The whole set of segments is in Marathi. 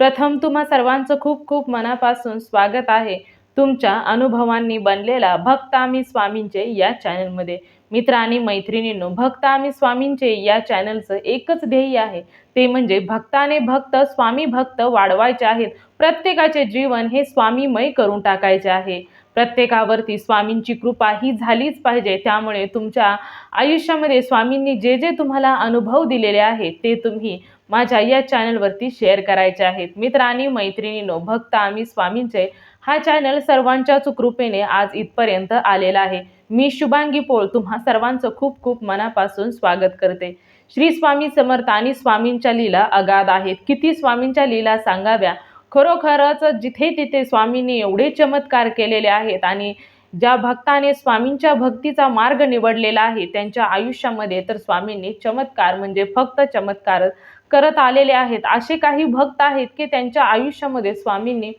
प्रथम तुम्हा सर्वांचं खूप खूप मनापासून स्वागत आहे. तुमच्या अनुभवांनी बनलेला भक्त आम्ही स्वामींचे या चॅनलमध्ये. मित्र आणि मैत्रिणींनो भक्त आम्ही स्वामींचे या चॅनलचं एकच ध्येय आहे. ते म्हणजे भक्ताने भक्त स्वामी भक्त वाढवायचे आहेत. प्रत्येकाचे जीवन हे स्वामीमय करून टाकायचे आहे. प्रत्येकावरती स्वामींची कृपा ही झालीच पाहिजे. त्यामुळे तुमच्या आयुष्यामध्ये स्वामींनी जे जे तुम्हाला अनुभव दिलेले आहेत ते तुम्ही माझ्या या चॅनलवरती शेअर करायचे आहेत. मित्र आणि मैत्रिणींनो भक्त आम्ही स्वामींचे हा चॅनल सर्वांच्याच कृपेने आज इथपर्यंत आलेला आहे. मी शुभांगी पोळ तुम्हा सर्वांचं खूप खूप मनापासून स्वागत करते. श्री स्वामी समर्थ आणि स्वामींच्या लीला अगाध आहेत. किती स्वामींच्या लीला सांगाव्या खरोखरच जिथे तिथे स्वामींनी एवढे चमत्कार केलेले आहेत आणि ज्या भक्ताने स्वामींच्या भक्तीचा मार्ग निवडलेला आहे त्यांच्या आयुष्यामध्ये तर स्वामींनी चमत्कार म्हणजे फक्त चमत्कार करत आलेले आहेत. असे काही भक्त आहेत की त्यांच्या आयुष्यामध्ये स्वामींनी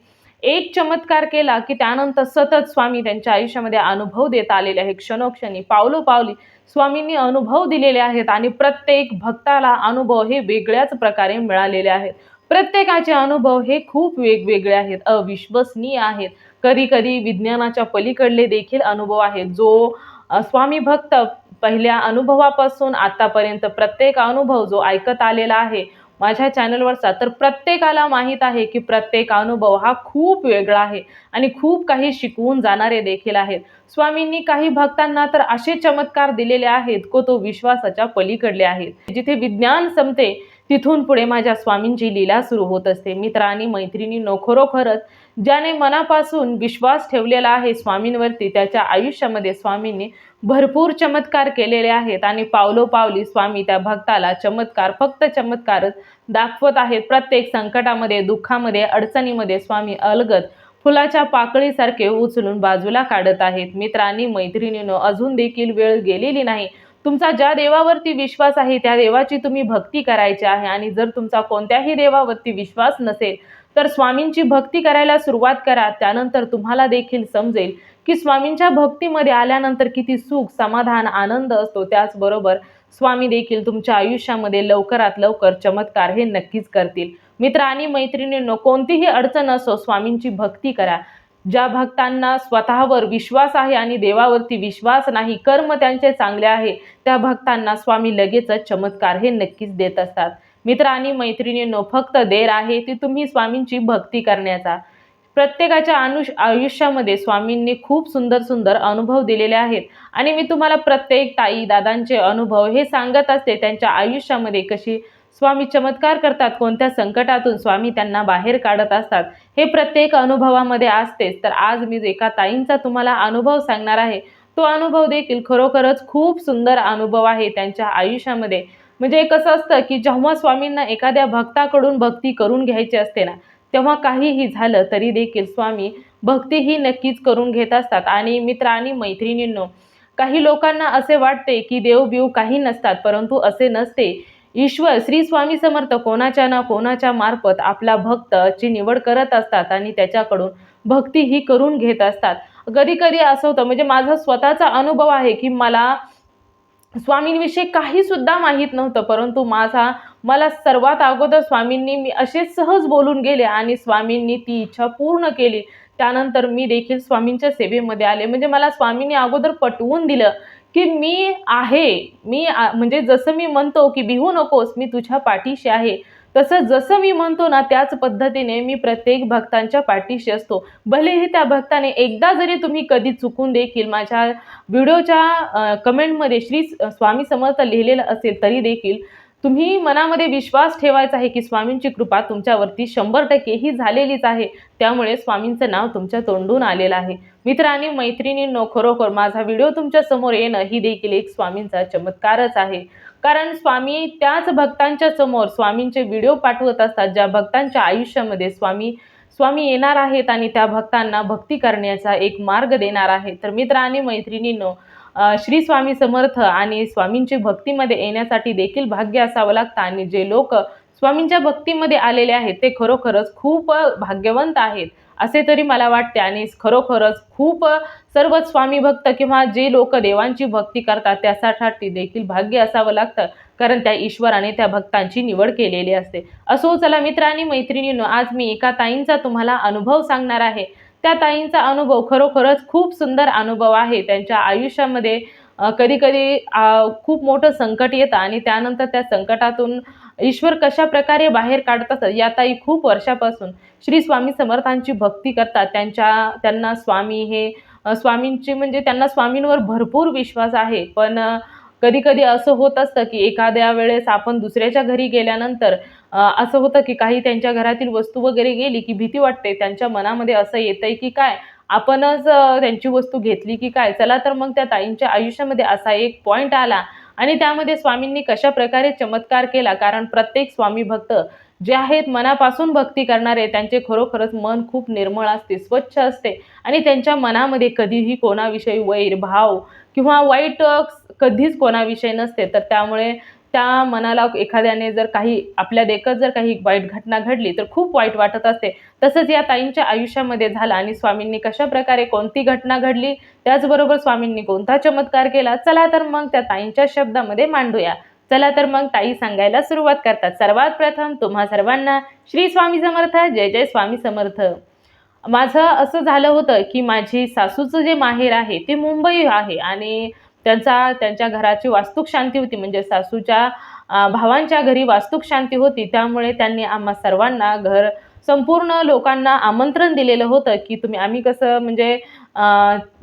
एक चमत्कार केला की त्यानंतर सतत स्वामी त्यांच्या आयुष्यामध्ये अनुभव देत आलेले आहेत. क्षणोक्षणी पावलो पावली स्वामींनी अनुभव दिलेले आहेत आणि प्रत्येक भक्ताला अनुभव हे वेगळ्याच प्रकारे मिळालेले आहेत. प्रत्येकाचे अनुभव हे खूप वेगवेगळे आहेत अविश्वसनीय आहेत. कधी कधी विज्ञानाच्या पलीकडले देखील अनुभव आहेत जो स्वामी भक्त पहिल्या अनुभवापासून आतापर्यंत प्रत्येक अनुभव जो ऐकत आलेला आहे माझ्या चॅनलवरचा तर प्रत्येकाला माहीत आहे की प्रत्येक अनुभव हा खूप वेगळा आहे आणि खूप काही शिकवून जाणारे देखील आहेत. स्वामींनी काही भक्तांना तर असे चमत्कार दिलेले आहेत को तो विश्वासाच्या पलीकडले आहेत. जिथे विज्ञान संपते तिथून पुढे माझ्या स्वामींची लीला सुरू होत असते. मित्र आणि मैत्रिणी खरोखरच ज्याने मनापासून विश्वास ठेवलेला आहे स्वामींवरती त्याच्या आयुष्यामध्ये स्वामींनी भरपूर चमत्कार केलेले आहेत आणि पावलोपावली स्वामी त्या भक्ताला चमत्कार फक्त चमत्कारच दाखवत आहेत. प्रत्येक संकटामध्ये दुःखामध्ये अडचणीमध्ये स्वामी अलगत फुलाच्या पाकळीसारखे उचलून बाजूला काढत आहेत. मित्रांनी मैत्रिणीनं अजून देखील वेळ गेलेली नाही. तुमचा ज्या देवावरती विश्वास आहे त्या देवाची तुम्ही भक्ती करायची आहे आणि जर तुमचा कोणत्याही देवावरती विश्वास नसेल तर स्वामींची भक्ती करायला सुरुवात करा. त्यानंतर तुम्हाला देखील समजेल की स्वामींच्या भक्तीमध्ये आल्यानंतर किती सुख समाधान आनंद असतो. त्याचबरोबर स्वामी देखील तुमच्या आयुष्यामध्ये लवकरात लवकर चमत्कार हे नक्कीच करतील. मित्र आणि मैत्रिणींनो कोणतीही अडचण असो स्वामींची भक्ती करा. ज्या भक्तांना स्वतःवर विश्वास आहे आणि देवावरती विश्वास नाही कर्म त्यांचे चांगले आहे त्या भक्तांना स्वामी लगेचच चमत्कार हे नक्कीच देत असतात. मित्र आणि मैत्रिणींनो फक्त देर आहे ती तुम्ही स्वामींची भक्ती करण्याचा. प्रत्येकाच्या अनुष आयुष्यामध्ये स्वामींनी खूप सुंदर सुंदर अनुभव दिलेले आहेत. आणि मी तुम्हाला प्रत्येक ताई दादांचे अनुभव हे सांगत असते त्यांच्या आयुष्यामध्ये कशी स्वामी चमत्कार करतात. कोणत्या संकटातून स्वामी त्यांना बाहेर काढत असतात हे प्रत्येक अनुभवामध्ये असतेच. तर आज मी एका ताईंचा तुम्हाला अनुभव सांगणार आहे. तो अनुभव देखील खरोखरच खूप सुंदर अनुभव आहे त्यांच्या आयुष्यामध्ये. म्हणजे कसं असतं की जेव्हा स्वामींना एखाद्या भक्ताकडून भक्ती करून घ्यायची असते ना तेव्हा काहीही झालं तरी देखील स्वामी भक्ती ही नक्कीच करून घेत असतात. आणि मित्र आणि मैत्रिणींनो काही लोकांना असे वाटते की देव बिव काही नसतात परंतु असे नसते ईश्वर श्री स्वामी समर्थ कोणाच्या ना कोणाच्या मार्फत आपला भक्तची निवड करत असतात आणि त्याच्याकडून भक्ती ही करून घेत असतात. कधी कधी असं होतं म्हणजे माझा स्वतःचा अनुभव आहे की मला स्वामींविषयी काही सुद्धा माहीत नव्हतं परंतु माझा मला सर्वात अगोदर स्वामींनी मी असे सहज बोलून गेले आणि स्वामींनी ती इच्छा पूर्ण केली. त्यानंतर मी देखील स्वामींच्या सेवेमध्ये आले. म्हणजे मला स्वामींनी अगोदर पटवून दिलं की मी आहे. मी म्हणजे जसं मी म्हणतो की भिवू नकोस मी तुझ्या पाठीशी आहे. तसं जसं मी म्हणतो ना त्याच पद्धतीने मी प्रत्येक भक्तांच्या पाठीशी असतो. भलेही त्या भक्ताने एकदा जरी तुम्ही कधी चुकून देखील माझ्या व्हिडिओच्या कमेंटमध्ये श्री स्वामी समर्थ लिहिलेलं असेल तरी देखील तुम्ही मनामध्ये विश्वास ठेवायचा आहे की स्वामींची कृपा तुमच्यावरती शंभर टक्के ही झालेलीच आहे. त्यामुळे स्वामींचं नाव तुमच्या तोंडून आलेलं आहे. मित्र आणि मैत्रिणींनो खरोखर माझा व्हिडिओ तुमच्यासमोर येणं ही देखील एक स्वामींचा चमत्कारच आहे. कारण स्वामी त्याच भक्तांच्या समोर स्वामींचे व्हिडिओ पाठवत असतात ज्या भक्तांच्या आयुष्यामध्ये स्वामी स्वामी येणार आहेत आणि त्या भक्तांना भक्ती करण्याचा एक मार्ग देणार आहे तर मित्र आणि मैत्रिणींनो श्री स्वामी समर्थ आणि स्वामींची भक्तीमध्ये येण्यासाठी देखील भाग्य असावं लागतं. आणि जे लोक स्वामींच्या भक्तीमध्ये आलेले आहेत ते खरोखरच खूप भाग्यवंत आहेत असे तरी मला वाटते. आणि खरोखरच खूप सर्वच सर्व स्वामी भक्त किंवा जे लोक देवांची भक्ती करतात त्यासाठी देखील भाग्य असावं लागतं. कारण त्या ईश्वराने त्या भक्तांची निवड केलेली असते. असो चला मित्र आणि मैत्रिणींनो आज मी एका ताईंचा तुम्हाला अनुभव सांगणार आहे. त्या ताईंचा अनुभव खरोखरच खूप सुंदर अनुभव आहे. त्यांच्या आयुष्यामध्ये कधी कधी खूप मोठं संकट येतं आणि त्यानंतर त्या संकटातून ईश्वर कशा प्रकारे बाहेर काढत असतात या ताई खूप वर्षापासून श्री स्वामी समर्थांची भक्ती करतात. त्यांच्या त्यांना स्वामी हे स्वामींची म्हणजे त्यांना स्वामींवर भरपूर विश्वास आहे. पण कधी कधी असं होत असतं की एखाद्या वेळेस आपण दुसऱ्याच्या घरी गेल्यानंतर असं होतं की काही त्यांच्या घरातील वस्तू वगैरे गेली की भीती वाटते त्यांच्या मनामध्ये असं येतंय की काय? आपणच त्यांची वस्तू घेतली की काय? चला तर मग त्या ताईंच्या आयुष्यामध्ये असा एक पॉईंट आला आणि त्यामध्ये स्वामींनी कशा प्रकारे चमत्कार केला? कारण प्रत्येक स्वामी भक्त जे आहेत मनापासून भक्ती करणारे त्यांचे खरोखरच मन खूप निर्मळ असते स्वच्छ असते आणि त्यांच्या मनामध्ये कधीही कोणाविषयी वैर भाव किंवा वाईट कधीच कोणाविषयी नसते. तर त्यामुळे त्या मनाला एखाद्याने जर काही आपल्या देखत जर काही वाईट घटना घडली तर खूप वाईट वाटत असते. तसंच या ताईंच्या आयुष्यामध्ये झाला आणि स्वामींनी कशा प्रकारे कोणती घटना घडली त्याचबरोबर स्वामींनी कोणता चमत्कार केला चला तर मग त्या ताईंच्या शब्दामध्ये मांडूया. चला तर मग ताई सांगायला सुरुवात करतात. सर्वात प्रथम तुम्हा सर्वांना श्री स्वामी समर्थ जय जय स्वामी समर्थ. माझं असं झालं होतं की माझी सासूचं जे माहेर आहे ते मुंबई आहे आणि त्यांचा त्यांच्या घराची वास्तूक शांती होती. म्हणजे सासूच्या भावांच्या घरी वास्तूक शांती होती. त्यामुळे त्यांनी आम्हा सर्वांना घर संपूर्ण लोकांना आमंत्रण दिलेलं होतं की तुम्ही आम्ही कसं म्हणजे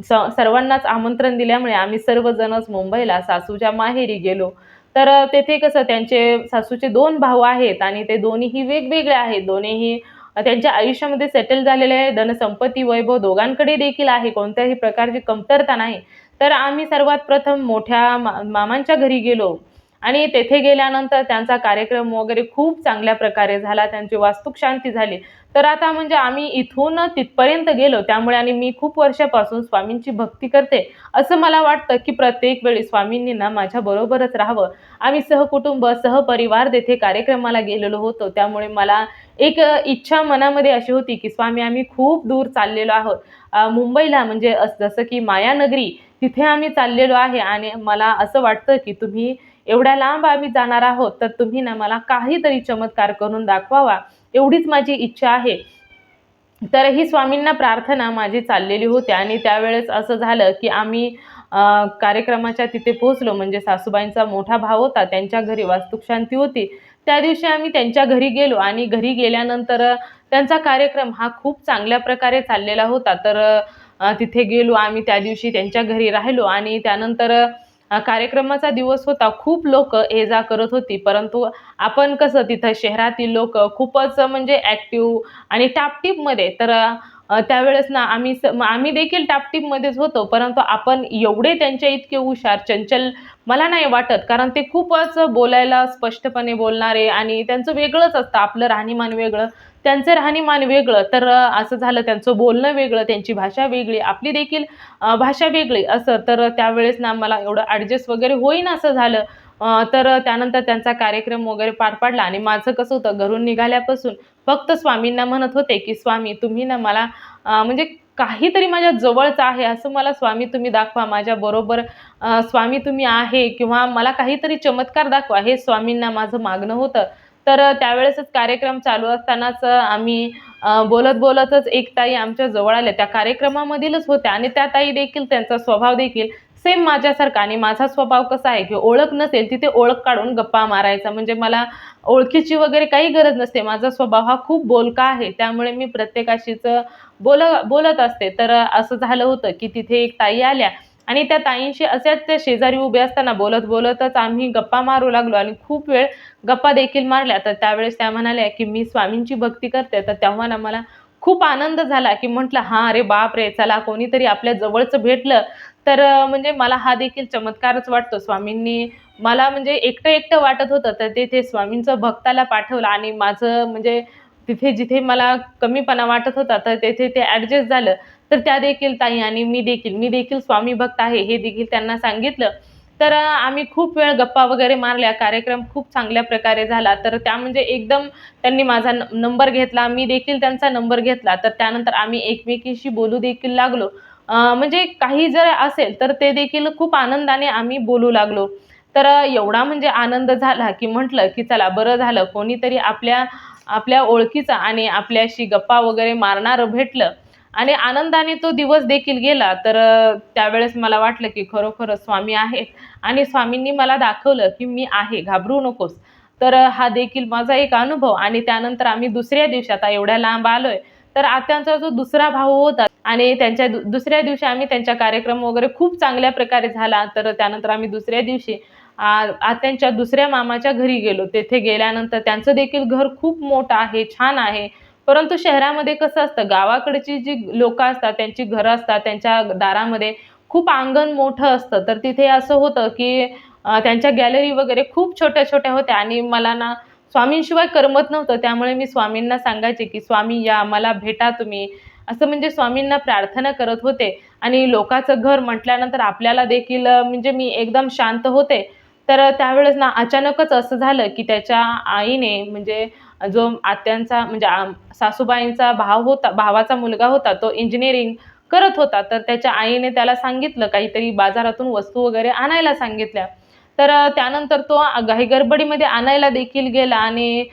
स सर्वांनाच आमंत्रण दिल्यामुळे आम्ही सर्वजणच मुंबईला सासूच्या माहेरी गेलो. तर तेथे कसं त्यांचे सासूचे दोन भाऊ आहेत आणि ते दोन्हीही वेगवेगळे आहेत. दोन्हीही त्यांच्या आयुष्यामध्ये सेटल झालेले आहे. धनसंपत्ती वैभव दोघांकडे देखील आहे. कोणत्याही प्रकारची कमतरता नाही. तर आम्ही सर्वात प्रथम मोठ्या मा मामांच्या घरी गेलो. आणि तेथे गेल्यानंतर त्यांचा कार्यक्रम वगैरे खूप चांगल्या प्रकारे झाला. त्यांची वास्तुक शांती झाली. तर आता म्हणजे आम्ही इथून तिथपर्यंत गेलो. त्यामुळे आणि मी खूप वर्षापासून स्वामींची भक्ती करते. असं मला वाटतं की प्रत्येक वेळी स्वामींनी ना माझ्याबरोबरच राहावं. आम्ही सहकुटुंब सहपरिवार तेथे कार्यक्रमाला गेलेलो होतो. त्यामुळे मला एक इच्छा मनामध्ये अशी होती की स्वामी आम्ही खूप दूर चाललेलो आहोत. मुंबईला म्हणजे जसं की मायानगरी तिथे आम्ही चाललेलो आहे आणि मला असं वाटतं की तुम्ही एवढ्या लांब आम्ही जाणार आहोत तर तुम्ही ना मला काहीतरी चमत्कार करून दाखवावा एवढीच माझी इच्छा आहे. तर ही स्वामींना प्रार्थना माझी चाललेली होती आणि त्यावेळेस असं झालं की आम्ही कार्यक्रमाच्या तिथे पोहोचलो. म्हणजे सासूबाईंचा मोठा भाव होता त्यांच्या घरी वास्तुकशांती होती. त्या दिवशी आम्ही त्यांच्या घरी गेलो आणि घरी गेल्यानंतर त्यांचा कार्यक्रम हा खूप चांगल्या प्रकारे चाललेला होता. तर तिथे गेलो. आम्ही त्या दिवशी त्यांच्या घरी राहिलो आणि त्यानंतर कार्यक्रमाचा दिवस होता. खूप लोक ये जा करत होती. परंतु आपण कसं तिथं शहरातील लोक खूपच म्हणजे ॲक्टिव्ह आणि टापटीपमध्ये तर त्यावेळेस ना आम्ही स म आम्ही देखील टापटीपमध्येच होतो परंतु आपण एवढे त्यांच्या इतके हुशार चंचल मला नाही वाटत कारण ते खूपच बोलायला स्पष्टपणे बोलणारे आणि त्यांचं वेगळंच असतं आपलं राहणीमान वेगळं. त्यांचं राहणीमान वेगळं तर असं झालं त्यांचं बोलणं वेगळं त्यांची भाषा वेगळी आपली देखील भाषा वेगळी असं तर त्यावेळेस ना मला एवढं ॲडजस्ट वगैरे होईन असं झालं. तर त्यानंतर त्यांचा कार्यक्रम वगैरे पार पाडला आणि माझं कसं होतं घरून निघाल्यापासून फक्त स्वामींना म्हणत होते की स्वामी तुम्ही ना मला म्हणजे काहीतरी माझ्या जवळचं आहे असं मला स्वामी तुम्ही दाखवा माझ्याबरोबर स्वामी तुम्ही आहे किंवा मला काहीतरी चमत्कार दाखवा. हे स्वामींना माझं मागणं होतं. तर त्यावेळेसच कार्यक्रम चालू असतानाच आम्ही बोलत बोलतच एक ताई आमच्या जवळ आल्या. त्या कार्यक्रमामधीलच होत्या आणि त्या ताई देखील त्यांचा स्वभाव देखील सेम माझ्यासारखा. आणि माझा स्वभाव कसा आहे की ओळख नसेल तिथे ओळख काढून गप्पा मारायचा. म्हणजे मला ओळखीची वगैरे काही गरज नसते. माझा स्वभाव हा खूप बोलका आहे. त्यामुळे मी प्रत्येकाशीच बोल बोलत असते. तर असं झालं होतं की तिथे एक ताई आल्या आणि त्या ताईंशी असेच त्या शेजारी उभे असताना बोलत बोलतच आम्ही गप्पा मारू लागलो आणि खूप वेळ गप्पा देखील मारल्या. तर त्यावेळेस त्या म्हणाल्या की मी स्वामींची भक्ती करते. तर तेव्हा ना मला खूप आनंद झाला की म्हटलं हां अरे बाप रे चला कोणीतरी आपल्या जवळचं भेटलं. तर म्हणजे मला हा देखील चमत्कारच वाटतो. स्वामींनी मला म्हणजे एकटं एकटं वाटत होतं तर तेथे स्वामींचं भक्ताला पाठवलं आणि माझं म्हणजे तिथे जिथे मला कमीपणा वाटत होता तर तेथे ते ॲडजस्ट झालं. तर त्या देखील ताई आणि मी देखील मी देखील स्वामी भक्त आहे हे देखील त्यांना सांगितलं. तर आम्ही खूप वेळ गप्पा वगैरे मारल्या कार्यक्रम खूप चांगल्या प्रकारे झाला. तर त्या म्हणजे एकदम त्यांनी माझा न नंबर घेतला मी देखील त्यांचा नंबर घेतला. तर त्यानंतर आम्ही एकमेकींशी बोलू देखील लागलो. म्हणजे काही जर असेल तर ते देखील खूप आनंदाने आम्ही बोलू लागलो. तर एवढा म्हणजे आनंद झाला की म्हटलं की चला बरं झालं कोणीतरी आपल्या आपल्या ओळखीचा आणि आपल्याशी गप्पा वगैरे मारणारं भेटलं. आणि आनंदाने तो दिवस देखील गेला. तर त्यावेळेस मला वाटलं की खरोखरच स्वामी आहेत आणि स्वामींनी मला दाखवलं की मी आहे घाबरू नकोस. तर हा देखील माझा एक अनुभव आणि त्यानंतर आम्ही दुसऱ्या दिवशी आता एवढ्या लांब आलोय तर आत्यांचा जो दुसरा भाऊ होता आणि त्यांच्या दु दुसऱ्या दिवशी आम्ही त्यांच्या कार्यक्रम वगैरे खूप चांगल्या प्रकारे झाला. तर त्यानंतर आम्ही दुसऱ्या दिवशी आत्यांच्या दुसऱ्या मामाच्या घरी गेलो. तेथे गेल्यानंतर त्यांचं देखील घर खूप मोठं आहे छान आहे. परंतु शहरामध्ये कसं असतं गावाकडची जी लोकं असतात त्यांची घरं असतात त्यांच्या दारामध्ये खूप अंगण मोठं असतं. तर तिथे असं होतं की त्यांच्या गॅलरी वगैरे खूप छोट्या छोट्या होत्या आणि मला ना स्वामींशिवाय करमत नव्हतं. त्यामुळे मी स्वामींना सांगायचे की स्वामी या मला भेटा तुम्ही. असं म्हणजे स्वामींना प्रार्थना करत होते. आणि लोकाचं घर म्हटल्यानंतर आपल्याला देखील म्हणजे मी एकदम शांत होते. तर त्यावेळेस ना अचानकच असं झालं की त्याच्या आईने म्हणजे जो आत्यांचा म्हणजे सासूबाईंचा भाव होता भावाचा मुलगा होता तो इंजिनिअरिंग करत होता. तर त्याच्या आईने त्याला सांगितलं काहीतरी बाजारातून वस्तू वगैरे आणायला सांगितल्या. तर त्यानंतर तो घाईगडबडीमध्ये आणायला देखील गेला आणि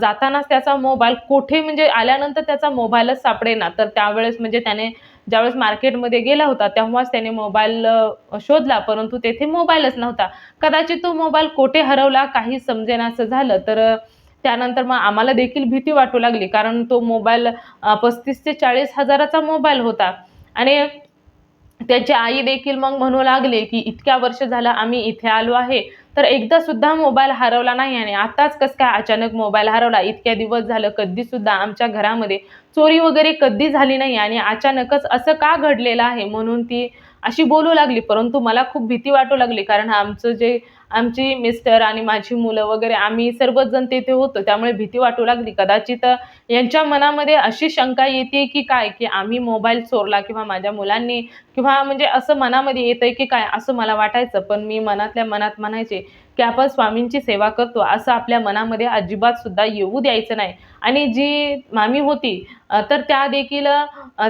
जातानाच त्याचा मोबाईल कुठे म्हणजे आल्यानंतर त्याचा मोबाईलच सापडेना तर त्यावेळेस म्हणजे त्याने ज्यावेळेस मार्केटमध्ये गेला होता तेव्हाच त्याने मोबाईल शोधला परंतु तेथे मोबाईलच नव्हता. कदाचित तो मोबाईल कोठे हरवला काही समजेनासं झालं. तर त्यानंतर मग आम्हाला देखील भीती वाटू लागली कारण तो मोबाईल पस्तीस ते चाळीस हजाराचा मोबाईल होता. आणि त्याची आई देखील मग म्हणू लागली की इतक्या वर्ष झालं आम्ही इथे आलो आहे तर एकदा सुद्धा मोबाईल हरवला नाही आणि आताच कसं काय अचानक मोबाईल हरवला? इतक्या दिवस झालं कधी सुद्धा आमच्या घरामध्ये चोरी वगैरे कधी झाली नाही आणि अचानकच असं का घडलेलं आहे? म्हणून ती अशी बोलू लागली. परंतु मला खूप भीती वाटू लागली कारण आमचं जे आमची मिस्टर आणि माझी मुलं वगैरे आम्ही सर्वच जण होतो. त्यामुळे भीती वाटू लागली. कदाचित यांच्या मनामध्ये अशी शंका येते की काय? की आम्ही मोबाईल चोरला किंवा माझ्या मुलांनी किंवा म्हणजे असं मनामध्ये येतंय की काय? असं मला वाटायचं. पण मी मनातल्या मनात म्हणायचे की आपण स्वामींची सेवा करतो. असं आपल्या मनामध्ये अजिबात सुद्धा येऊ द्यायचं नाही. आणि जी मामी होती तर त्या देखील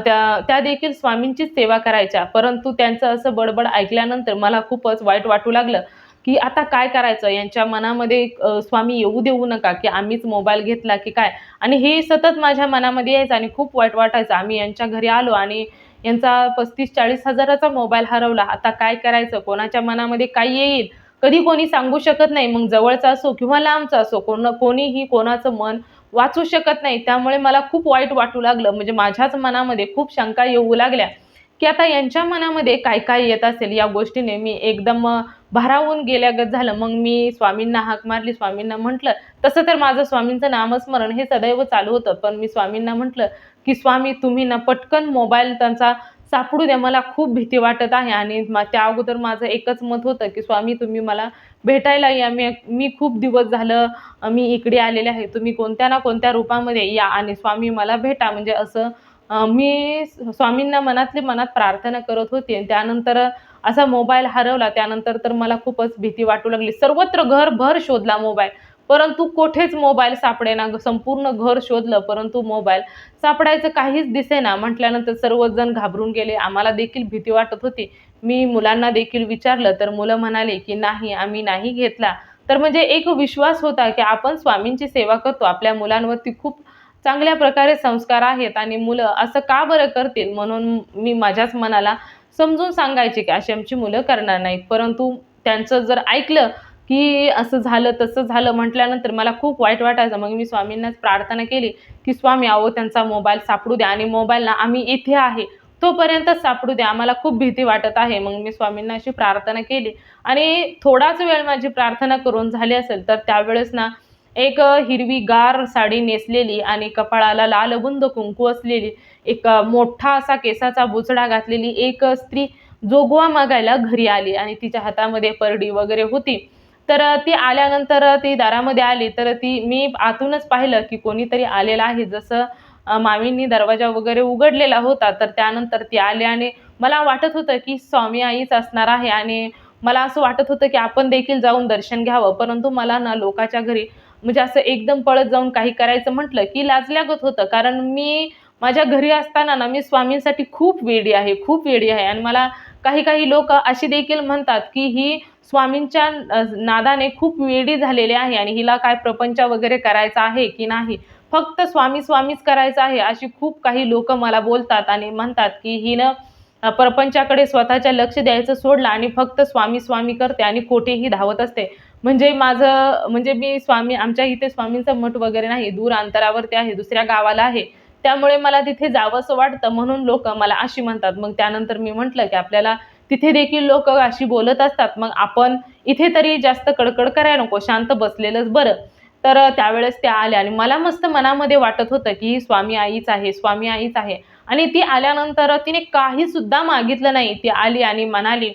त्या त्या देखील स्वामींचीच सेवा करायच्या. परंतु त्यांचं असं बडबड ऐकल्यानंतर मला खूपच वाईट वाटू लागलं. की आता काय करायचं? यांच्या मनामध्ये स्वामी येऊ देऊ नका की आम्हीच मोबाईल घेतला की काय? आणि हे सतत माझ्या मनामध्ये यायचं आणि खूप वाईट वाटायचं. आम्ही यांच्या घरी आलो आणि यांचा पस्तीस चाळीस हजाराचा मोबाईल हरवला. आता काय करायचं? कोणाच्या मनामध्ये काय येईल? कधी कोणी सांगू शकत नाही. मग जवळचा असो किंवा लांबचा असो कोण कोणीही कोणाचं मन वाचू शकत नाही. त्यामुळे मला खूप वाईट वाटू लागलं. म्हणजे माझ्याच मनामध्ये खूप शंका येऊ लागल्या की आता यांच्या मनामध्ये काय काय येत असेल या गोष्टीने? मी एकदम भारावून गेल्यागत झालं. मग मी स्वामींना हाक मारली. स्वामींना म्हटलं तसं तर माझं स्वामींचं नामस्मरण हे सदैव चालू होतं. पण मी स्वामींना म्हटलं की स्वामी तुम्ही ना पटकन मोबाईल त्यांचा सापडू द्या. मला खूप भीती वाटत आहे. आणि मा- त्या अगोदर माझं एकच मत होतं की स्वामी तुम्ही मला भेटायला या. मी मी खूप दिवस झालं मी इकडे आलेले आहे. तुम्ही कोणत्या ना कोणत्या रूपामध्ये या आणि स्वामी मला भेटा. म्हणजे असं मी स्वामींना मनातली मनात प्रार्थना करत होते आणि त्यानंतर असा मोबाईल हरवला. त्यानंतर तर मला खूपच भीती वाटू लागली. सर्वत्र घरभर शोधला मोबाईल. परंतु कोठेच मोबाईल सापडेना संपूर्ण घर शोधलं. परंतु मोबाईल सापडायचं काहीच दिसेना. म्हटल्यानंतर सर्वजण घाबरून गेले. आम्हाला देखील भीती वाटत होती. मी मुलांना देखील विचारलं. तर मुलं म्हणाले की नाही आम्ही नाही घेतला. तर म्हणजे एक विश्वास होता की आपण स्वामींची सेवा करतो. आपल्या मुलांवरती खूप चांगल्या प्रकारे संस्कार आहेत आणि मुलं असं का बरं करतील म्हणून मी माझ्याच मनाला समजून सांगायचे की अशी आमची मुलं करणार नाहीत. परंतु त्यांचं जर ऐकलं की असं झालं तसं झालं म्हटल्यानंतर मला खूप वाईट वाटायचं. मग मी स्वामींनाच प्रार्थना केली की स्वामी अहो त्यांचा मोबाईल सापडू द्या आणि मोबाईल ना आम्ही इथे आहे. तोपर्यंत सापडू द्या. आम्हाला खूप भीती वाटत आहे. मग मी स्वामींना अशी प्रार्थना केली. आणि थोडाच वेळ माझी प्रार्थना करून झाली असेल तर त्यावेळेस ना एक हिरवी गार साडी नेसलेली आणि कपाळाला लालबुंद कुंकू असलेली एक मोठा असा केसाचा बुचडा घातलेली एक स्त्री जोगवा मागायला घरी आली आणि तिच्या हातामध्ये परडी वगैरे होती. तर ती आल्यानंतर ती दारामध्ये आली. तर ती मी आतूनच पाहिलं की कोणीतरी आलेलं आहे. जसं मामींनी दरवाजा वगैरे उघडलेला होता तर त्यानंतर ती आली आणि मला वाटत होतं की स्वामी आईच असणार आहे आणि मला असं वाटत होतं की आपण देखील जाऊन दर्शन घ्यावं. परंतु मला ना लोकाच्या घरी म्हणजे असं एकदम पळत जाऊन काही करायचं म्हटलं की लाजल्यागत होतं. कारण मी माझ्या घरी असताना ना मी स्वामींसाठी खूप वेडी आहे खूप वेडी आहे. आणि मला काही काही लोक अशी देखील म्हणतात की ही स्वामींच्या नादाने खूप वेडी झालेली आहे आणि हिला काय प्रपंच वगैरे करायचा आहे की नाही फक्त स्वामी स्वामीच करायचं आहे अशी खूप काही लोक मला बोलतात आणि म्हणतात की हिनं प्रपंचाकडे स्वतःच्या लक्ष द्यायचं सोडलं आणि फक्त स्वामी स्वामी करते आणि कोठेही धावत असते. म्हणजे माझं म्हणजे मी स्वामी आमच्या इथे स्वामींचं मठ वगैरे नाही दूर अंतरावरती आहे दुसऱ्या गावाला आहे. त्यामुळे मला तिथे जावंसं वाटतं म्हणून लोक मला अशी म्हणतात. मग त्यानंतर मी म्हटलं की आपल्याला तिथे देखील लोक अशी बोलत असतात. मग आपण इथे तरी जास्त कडकड करायला नको शांत बसलेलंच बरं. तर त्यावेळेस त्या आल्या आणि मला मस्त मनामध्ये वाटत होतं की ही स्वामी आईच आहे स्वामी आईच आहे. आणि ती आल्यानंतर तिने काही सुद्धा मागितलं नाही. ती आली आणि म्हणाली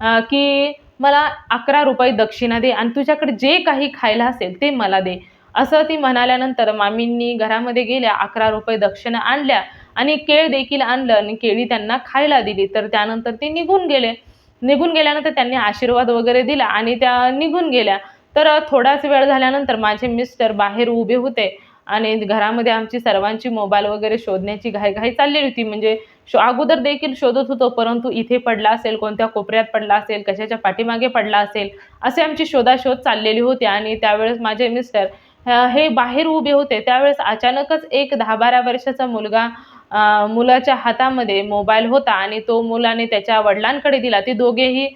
की मला अकरा रुपये दक्षिणा दे आणि तुझ्याकडे जे काही खायला असेल ते मला दे. असं ती म्हणाल्यानंतर मामींनी घरामध्ये गेल्या अकरा रुपये दक्षिणा आणल्या आणि केळ देखील आणलं आणि केळी त्यांना खायला दिली. तर त्यानंतर ते निघून गेले. निघून गेल्यानंतर त्यांनी आशीर्वाद वगैरे दिला आणि त्या निघून गेल्या. तर थोडाच वेळ झाल्यानंतर माझे मिस्टर बाहेर उभे होते. आणि घरामध्ये आमची सर्वांची मोबाईल वगैरे शोधण्याची घाईघाई चाललेली होती. म्हणजे शो अगोदर देखील शोधत होतो परंतु इथे पडला असेल कोणत्या कोपऱ्यात पडला असेल कशाच्या पाठीमागे पडला असेल असे आमची शोधाशोध चाललेली होती. आणि त्यावेळेस माझे मिस्टर हे बाहेर उभे होते. त्यावेळेस अचानकच एक दहा बारा वर्षाचा मुलगा मुलाच्या हातामध्ये मोबाईल होता आणि तो मुलाने त्याच्या वडिलांकडे दिला. ते दोघेही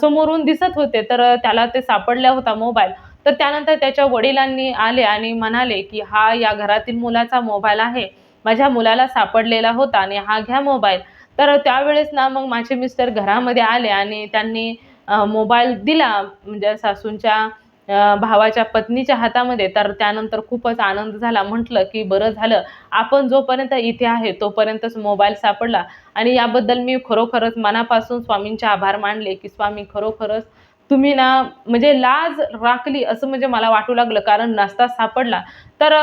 समोरून दिसत होते तर त्याला ते सापडला होता मोबाईल तर त्यानंतर त्याच्या वडिलांनी आले आणि म्हणाले की हा या घरातील मुलाचा मोबाईल आहे. माझ्या मुलाला सापडलेला होता आणि हा घ्या मोबाईल तर त्यावेळेस ना मग माझे मिस्टर घरामध्ये आले आणि त्यांनी मोबाईल दिला. म्हणजे सासूंच्या भावाच्या पत्नीच्या हातामध्ये. तर त्यानंतर खूपच आनंद झाला. म्हटलं की बरं झालं. आपण जोपर्यंत इथे आहे तोपर्यंतच मोबाईल सापडला. आणि याबद्दल मी खरोखरच मनापासून स्वामींचे आभार मानले की स्वामी खरोखरच तुम्ही ना म्हणजे लाज राखली असं म्हणजे मला वाटू लागलं कारण नसता सापडला. तर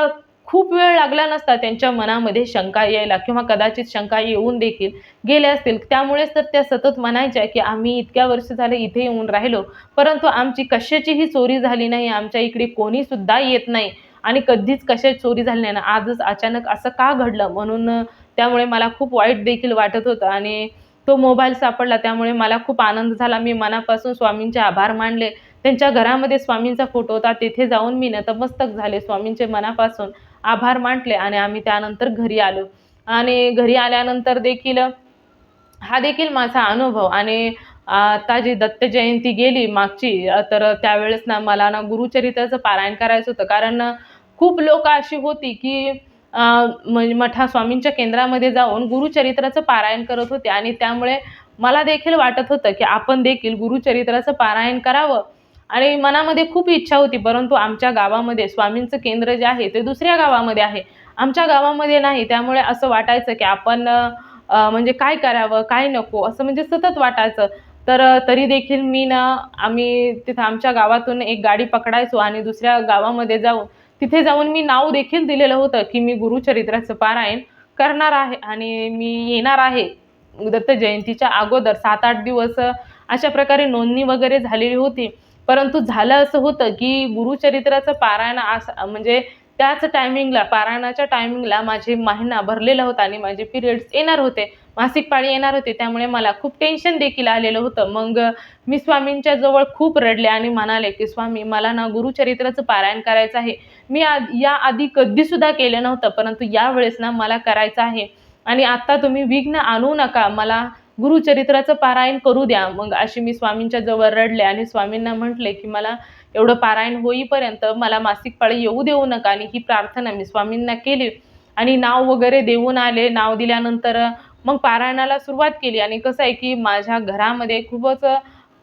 खूप वेळ लागला नसता त्यांच्या मनामध्ये शंका यायला किंवा कदाचित शंका येऊन देखील गेले असतील. त्यामुळेच तर त्या सतत म्हणायच्या की आम्ही इतक्या वर्ष झाले इथे येऊन राहिलो. परंतु आमची कशाचीही चोरी झाली नाही आमच्या इकडे कोणीसुद्धा येत नाही. आणि कधीच कशाची चोरी झाली नाही. ना आजच अचानक असं का घडलं? म्हणून त्यामुळे मला खूप वाईट देखील वाटत होतं. आणि तो मोबाईल सापडला त्यामुळे मला खूप आनंद झाला. मी मनापासून स्वामींचे आभार मानले. त्यांच्या घरामध्ये स्वामींचा फोटो होता. तेथे जाऊन मी नतमस्तक झाले. स्वामींचे मनापासून आभार मानले आणि आम्ही त्यानंतर घरी आलो. आणि घरी आल्यानंतर देखील हा देखील माझा अनुभव. आणि आता जी दत्त जयंती गेली मागची तर त्यावेळेस ना मला ना गुरुचरित्राचं पारायण करायचं होतं. कारण खूप लोक अशी होती की म्हणजे मठा स्वामींच्या केंद्रामध्ये जाऊन गुरुचरित्राचं पारायण करत होते. आणि त्यामुळे मला देखील वाटत होतं की आपण देखील गुरुचरित्राचं पारायण करावं. आणि मनामध्ये खूप इच्छा होती परंतु आमच्या गावामध्ये स्वामींचं केंद्र जे आहे ते दुसऱ्या गावामध्ये आहे. आमच्या गावामध्ये नाही त्यामुळे असं वाटायचं की आपण म्हणजे काय करावं काय नको असं म्हणजे सतत वाटायचं. तर तरी देखील मी ना आम्ही तिथं आमच्या गावातून एक गाडी पकडायचो आणि दुसऱ्या गावामध्ये जाऊन तिथे जाऊन मी नाव देखील दिलेलं होतं की मी गुरुचरित्राचं पारायण करणार आहे आणि मी येणार आहे दत्त जयंतीच्या अगोदर. सात आठ दिवस अशा प्रकारे नोंदणी वगैरे झालेली होती. परंतु झालं असं होतं की गुरुचरित्राचं पारायण असं म्हणजे त्याच टायमिंगला पारायणाच्या टायमिंगला माझे महिना भरलेला होता आणि माझे पिरियड्स येणार होते. मासिक पाळी येणार होते त्यामुळे मला खूप टेन्शन देखील आलेलं होतं. मग मी स्वामींच्या जवळ खूप रडले आणि म्हणाले की स्वामी मला ना गुरुचरित्राचं पारायण करायचं आहे. मी आ या आधी कधीसुद्धा केलं नव्हतं परंतु यावेळेस ना मला करायचं आहे. आणि आत्ता तुम्ही विघ्न आणू नका. मला गुरुचरित्राचं पारायण करू द्या. मग अशी मी स्वामींच्या जवळ रडले आणि स्वामींना म्हटले की मला एवढं पारायण होईपर्यंत मला मासिक पाळी येऊ देऊ नका आणि ही प्रार्थना मी स्वामींना केली. आणि नाव वगैरे देऊन आले. नाव दिल्यानंतर मग पारायणाला सुरुवात केली. आणि कसं आहे की माझ्या घरामध्ये खूपच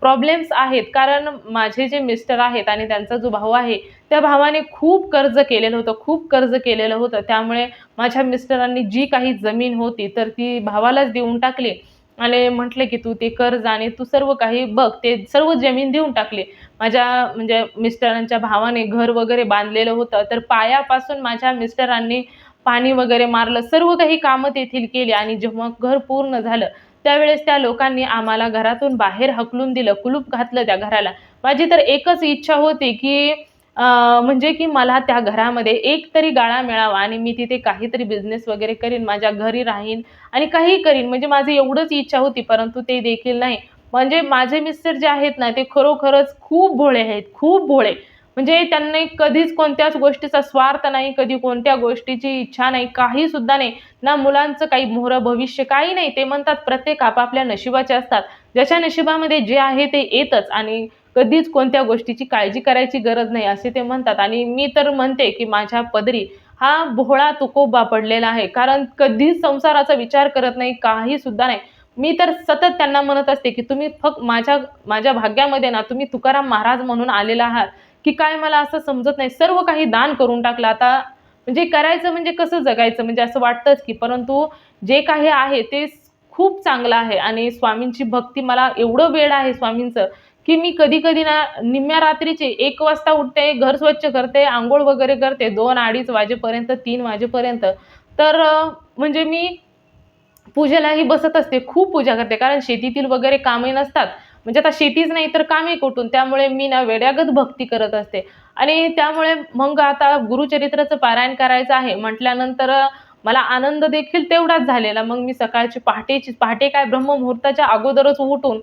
प्रॉब्लेम्स आहेत. कारण माझे जे मिस्टर आहेत आणि त्यांचा जो भाऊ आहे त्या भावाने खूप कर्ज केलेलं होतं. खूप कर्ज केलेलं होतं. त्यामुळे माझ्या मिस्टरांनी जी काही जमीन होती तर ती भावालाच देऊन टाकली. आणि म्हटले की तू ते कर्ज आणि तू सर्व काही बघ. ते सर्व जमीन देऊन टाकली. माझ्या म्हणजे मिस्टरांच्या भावाने घर वगैरे बांधलेलं होतं तर पायापासून माझ्या मिस्टरांनी पाणी वगैरे मारलं सर्व काही कामं तेथील केली आणि जेव्हा घर पूर्ण झालं त्यावेळेस त्या लोकांनी आम्हाला घरातून बाहेर हकलून दिलं कुलूप घातलं त्या घराला. माझी तर एकच इच्छा होती की म्हणजे की मला त्या घरामध्ये एक तरी गाळा मिळावा आणि मी तिथे काहीतरी बिझनेस वगैरे करीन माझ्या घरी राहीन आणि काही करीन म्हणजे माझी एवढंच इच्छा होती परंतु ते देखील नाही. म्हणजे माझे मिस्टर जे आहेत ना ते खरोखरच खूप भोळे आहेत खूप भोळे. म्हणजे त्यांनी कधीच कोणत्याच गोष्टीचा स्वार्थ नाही कधी कोणत्या गोष्टीची इच्छा नाही काही सुद्धा नाही. ना मुलांचं काही मोहरं भविष्य काही नाही. ते म्हणतात प्रत्येक आपापल्या नशिबाचे असतात. ज्याच्या नशिबामध्ये जे आहे ते येतच आणि कधीच कोणत्या गोष्टीची काळजी करायची गरज नाही असे ते म्हणतात. आणि मी तर म्हणते की माझ्या पदरी हा भोळा तुकोबा पडलेला आहे. कारण कधीच संसाराचा विचार करत नाही काही सुद्धा नाही. मी तर सतत त्यांना म्हणत असते की तुम्ही फक्त माझ्या माझ्या भाग्यामध्ये ना तुम्ही तुकाराम महाराज म्हणून आलेला आहात की काय मला असं समजत नाही. सर्व काही दान करून टाकलं. आता म्हणजे करायचं म्हणजे कसं जगायचं? म्हणजे असं वाटतंच की परंतु जे काही आहे ते खूप चांगलं आहे आणि स्वामींची भक्ती मला एवढं वेळ आहे स्वामींचं की मी कधी कधी ना निम्म्या रात्रीचे एक वाजता उठते घर स्वच्छ करते आंघोळ वगैरे करते दोन अडीच वाजेपर्यंत तीन वाजेपर्यंत. तर म्हणजे मी पूजेलाही बसत असते खूप पूजा करते. कारण शेतीतील वगैरे कामे नसतात. म्हणजे आता शेतीच नाही तर कामे कुठून? त्यामुळे मी ना वेड्यागत भक्ती करत असते. आणि त्यामुळे मग आता गुरुचरित्राचं पारायण करायचं आहे. म्हटल्यानंतर मला आनंद देखील तेवढाच झालेला. मग मी सकाळची पहाटेची पहाटे काय ब्रह्ममुहूर्ताच्या अगोदरच उठून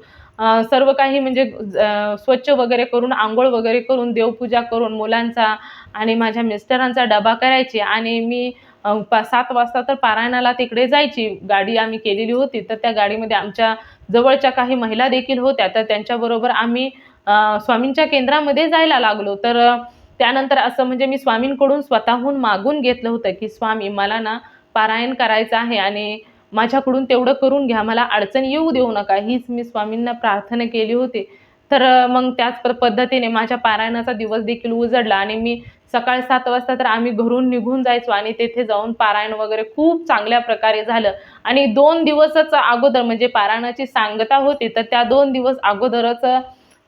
सर्व काही म्हणजे स्वच्छ वगैरे करून आंघोळ वगैरे करून देवपूजा करून मुलांचा आणि माझ्या मिस्टरांचा डबा करायची. आणि मी सात वाजता तर पारायणाला तिकडे जायची. गाडी आम्ही केलेली होती. तर त्या गाडीमध्ये आमच्या जवळच्या काही महिला देखील होत्या. तर त्यांच्याबरोबर आम्ही स्वामींच्या केंद्रामध्ये जायला लागलो. तर त्यानंतर असं म्हणजे मी स्वामींकडून स्वतःहून मागून घेतलं होतं की स्वामी मला ना पारायण करायचं आहे आणि माझ्याकडून तेवढं करून घ्या. मला अडचण येऊ देऊ नका. हीच मी स्वामींना प्रार्थना केली होती. तर मग त्याच पद्धतीने माझ्या पारायणाचा दिवस देखील उजडला आणि मी सकाळी सात वाजता तर आम्ही घरून निघून जायचो आणि तेथे जाऊन पारायण वगैरे खूप चांगल्या प्रकारे झालं. आणि दोन दिवसच अगोदर म्हणजे पारायणाची सांगता होती तर त्या दोन दिवस अगोदरच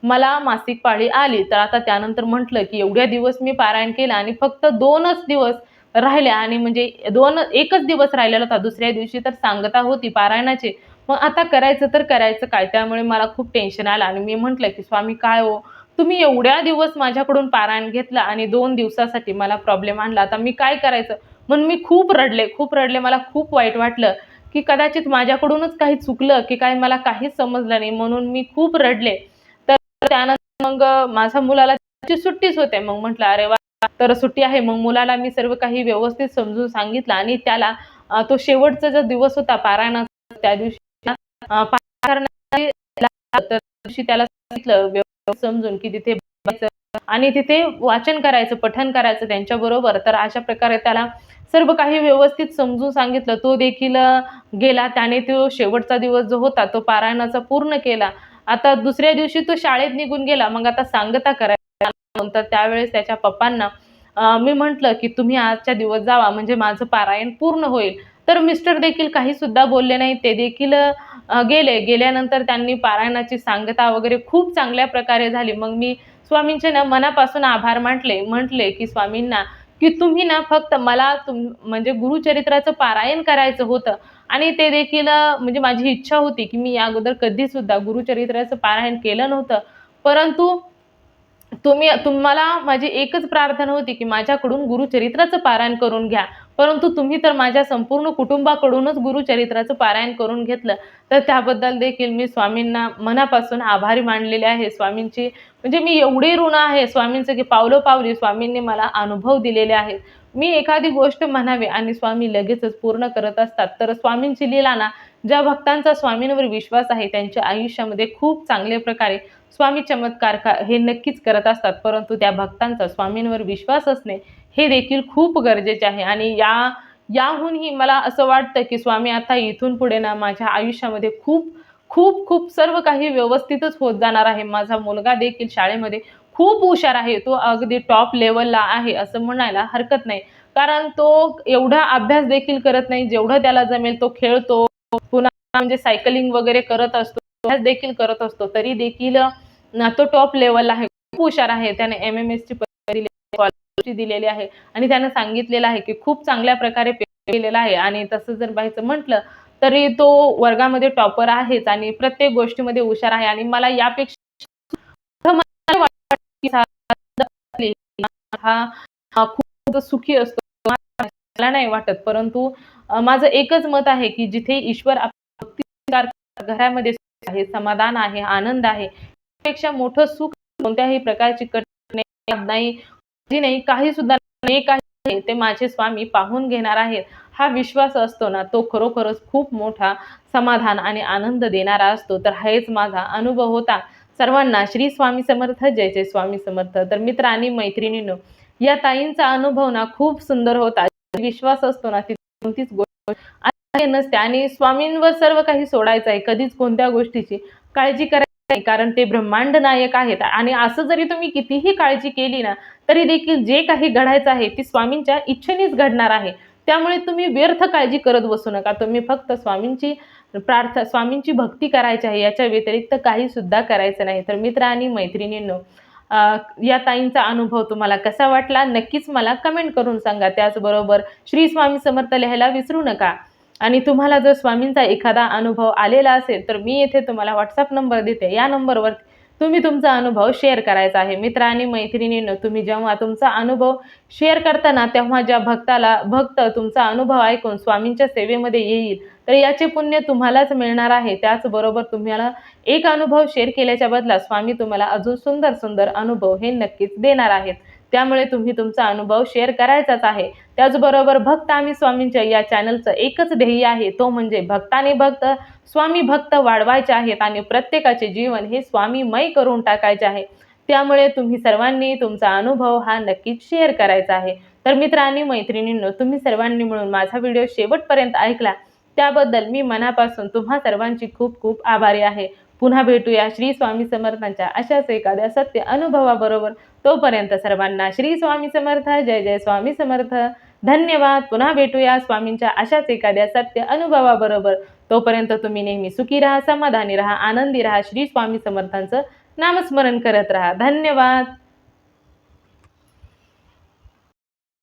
मला मासिक पाळी आली. तर आता त्यानंतर म्हटलं की एवढ्या दिवस मी पारायण केलं आणि फक्त दोनच दिवस राहिल्या आणि म्हणजे दोन एकच दिवस राहिलेला होता. दुसऱ्या दिवशी तर सांगता होती पारायणाची. मग आता करायचं तर करायचं काय? त्यामुळे मला खूप टेन्शन आलं आणि मी म्हटलं की स्वामी काय हो? तुम्ही एवढ्या दिवस माझ्याकडून पारायण घेतलं आणि दोन दिवसासाठी मला प्रॉब्लेम आणला. आता मी काय करायचं? म्हणून मी खूप रडले खूप रडले. मला खूप वाईट वाटलं की कदाचित माझ्याकडूनच काही चुकलं की काय मला काहीच समजलं नाही. म्हणून मी खूप रडले. तर त्यानंतर मग माझ्या मुलाला त्याची सुट्टीच होते. मग म्हटलं अरे वा तर सुट्टी आहे. मग मुलाला मी सर्व काही व्यवस्थित समजून सांगितलं आणि त्याला तो शेवटचा जो दिवस होता पारायणाचा त्या दिवशी त्या दिवशी त्याला सांगितलं समजून की तिथे आणि तिथे वाचन करायचं पठन करायचं त्यांच्याबरोबर. तर अशा प्रकारे त्याला सर्व काही व्यवस्थित समजून सांगितलं. तो देखील गेला. त्याने तो शेवटचा दिवस जो होता तो पारायणाचा पूर्ण केला. आता दुसऱ्या दिवशी तो शाळेत निघून गेला. मग आता सांगता करायला तर त्यावेळेस त्याच्या पप्पांना मी म्हटलं की तुम्ही आजच्या दिवस जावा. म्हणजे माझं पारायण पूर्ण होईल. तर मिस्टर देखील काही सुद्धा बोलले नाही. ते देखील गेले. गेल्यानंतर त्यांनी पारायणाची सांगता वगैरे खूप चांगल्या प्रकारे झाली. मग मी स्वामींचे ना मनापासून आभार मानले म्हटले की स्वामींना की तुम्ही ना फक्त मला तुम म्हणजे गुरुचरित्राचं पारायण करायचं होतं. आणि ते देखील म्हणजे माझी इच्छा होती की मी या अगोदर कधीसुद्धा गुरुचरित्राचं पारायण केलं नव्हतं. परंतु तुम्ही तुम्हाला माझी एकच प्रार्थना होती की माझ्याकडून गुरुचरित्राचं पारायण करून घ्या. परंतु तुम्ही तर माझ्या संपूर्ण कुटुंबाकडूनच गुरुचरित्राचं पारायण करून घेतलं. तर त्याबद्दल देखील मी स्वामींना मनापासून आभारी मानलेले आहे. स्वामींची म्हणजे मी एवढी ऋण आहे स्वामींचं की पावलं पावली स्वामींनी मला अनुभव दिलेले आहेत. मी एखादी गोष्ट म्हणावी आणि स्वामी लगेचच पूर्ण करत असतात. तर स्वामींची लीला ना ज्या भक्तांचा स्वामींवर विश्वास आहे त्यांच्या आयुष्यामध्ये खूप चांगल्या प्रकारे स्वामी चमत्कार का हे नक्कीच करत असतात परंतु त्या भक्तांचा स्वामींवर विश्वास असणे हे देखील खूप गरजेचे आहे. आणि या याहूनही मला असं वाटतं की स्वामी आता इथून पुढे ना माझ्या आयुष्यामध्ये खूप खूप खूप सर्व काही व्यवस्थितच होत जाणार आहे. माझा मुलगा देखील शाळेमध्ये खूप हुशार आहे. तो अगदी टॉप लेवलला आहे असं म्हणायला हरकत नाही. कारण तो एवढा अभ्यास देखील करत नाही. जेवढं त्याला जमेल तो खेळतो. पुन्हा म्हणजे सायकलिंग वगैरे करत असतो. देखील करत असतो तरी देखील तो टॉप लेवलला आहे. खूप हुशार आहे. त्याने एम एम एस ची दिलेली आहे, आणि त्याने सांगितलेलं आहे की खूप चांगल्या प्रकारे केलेला आहे आणि तसं जर पाहायचं म्हटलं तरी तो वर्गामध्ये टॉपर आहेच आणि प्रत्येक गोष्टीमध्ये हुशार आहे आणि मला यापेक्षा हा खूप सुखी असतो. मला नाही वाटत परंतु माझं एकच मत आहे की जिथे ईश्वर घरामध्ये आहे समाधान आहे आनंद आहे. पेक्षा मोठं सुख कोणत्याही प्रकारची नाही नाही काही सुद्धा काही ते माझे स्वामी पाहून घेणार आहेत. हा विश्वास असतो ना तो खरोखरच खूप मोठा समाधान आणि आनंद देणारा असतो. तर हेच माझा अनुभव होता. सर्वांना श्री स्वामी समर्थ जय जय स्वामी समर्थ. तर मित्र आणि मैत्रिणीनो या ताईंचा अनुभव ना खूप सुंदर होता. विश्वास असतो ना ती कोणतीच गोष्ट नसते आणि स्वामींवर सर्व काही सोडायचं आहे कधीच कोणत्या गोष्टीची काळजी करायची कारण ते ब्रह्मांड नायक आहेत. आणि असं जरी तुम्ही कितीही काळजी केली ना तरी देखील जे काही घडायचं आहे ती स्वामींच्या इच्छेनेच घडणार आहे. त्यामुळे तुम्ही व्यर्थ काळजी करत बसू नका. तुम्ही फक्त स्वामींची प्रार्थ स्वामींची भक्ती करायची आहे याच्या व्यतिरिक्त काही सुद्धा करायचं नाही. तर मित्र आणि मैत्रिणींनो या ताईंचा अनुभव तुम्हाला कसा वाटला? नक्कीच मला कमेंट करून सांगा. त्याचबरोबर श्री स्वामी समर्थ लिहायला विसरू नका. आणि तुम्हाला जर स्वामींचा एखादा अनुभव आलेला असेल तर मी येथे तुम्हाला व्हॉट्सअप नंबर देते. या नंबरवर तुम्ही तुमचा अनुभव शेअर करायचा आहे. मित्र आणि मैत्रिणींनो तुम्ही जेव्हा तुमचा अनुभव शेअर करताना तेव्हा ज्या भक्ताला भक्त तुमचा अनुभव ऐकून स्वामींच्या सेवेमध्ये येईल तर याचे पुण्य तुम्हालाच मिळणार आहे. त्याचबरोबर तुम्हाला एक अनुभव शेअर केल्याच्या बदला स्वामी तुम्हाला अजून सुंदर सुंदर अनुभव हे नक्कीच देणार आहेत. त्यामुळे तुम्ही तुमचा अनुभव शेअर करायचाच आहे. त्याचबरोबर भक्त आम्ही स्वामींच्या या चॅनलचं एकच ध्येय आहे तो म्हणजे भक्ताने भक्त स्वामी भक्त वाढवायचे आहेत आणि प्रत्येकाचे जीवन हे स्वामीमय करून टाकायचे आहे. त्यामुळे तुम्ही सर्वांनी तुमचा अनुभव हा नक्कीच शेअर करायचा आहे. तर मित्रांनी मैत्रिणींनो तुम्ही सर्वांनी मिळून माझा व्हिडिओ शेवटपर्यंत ऐकला. त्याबद्दल मी मनापासून तुम्हा सर्वांची खूप खूप आभारी आहे. पुन्हा भेटूया श्री स्वामी समर्थांच्या अशाच एखाद्या सत्य अनुभवाबरोबर. तोपर्यंत सर्वांना श्री स्वामी समर्थ जय जय स्वामी समर्थ. धन्यवाद. पुन्हा भेटूया स्वामींच्या अशाच एखाद्या सत्य अनुभवाबरोबर. तोपर्यंत तुम्ही नेहमी सुखी राहा समाधानी राहा आनंदी राहा. श्री स्वामी समर्थांचं नामस्मरण करत राहा. धन्यवाद.